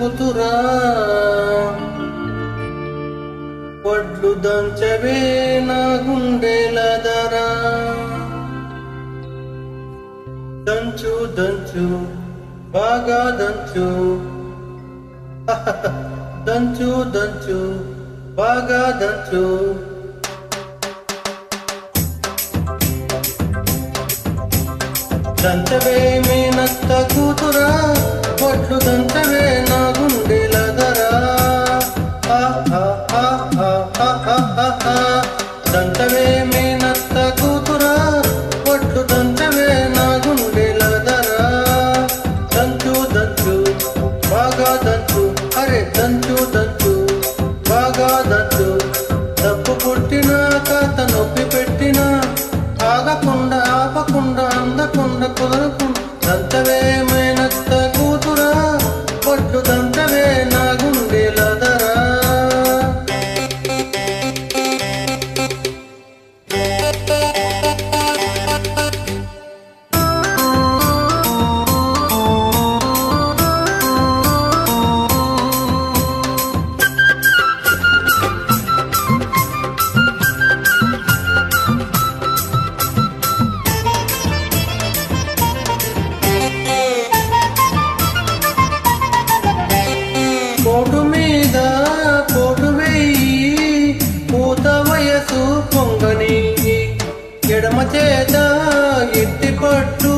కూతురా వడ్లు దంచవే నా గుండెల దరా దంచు దంచు బాగా దంచు. దంచు దంచు బాగా దంచు. దంతవే మీ నత్త కూతురా ఒట్లు దంతవే నా గుండెలదరా దంతవే మీ నత్త కూతురా ఒట్లు దంతవే నా గుండెలదరా దంచు దంచు బాగా దంచు అరే దంచు దంచు கொண்ட குதிரை பொன் தந்தவே పోటు మీద పోటు వేయి పూత వయసు పొంగని ఎడమ చేత ఎత్తి పట్టు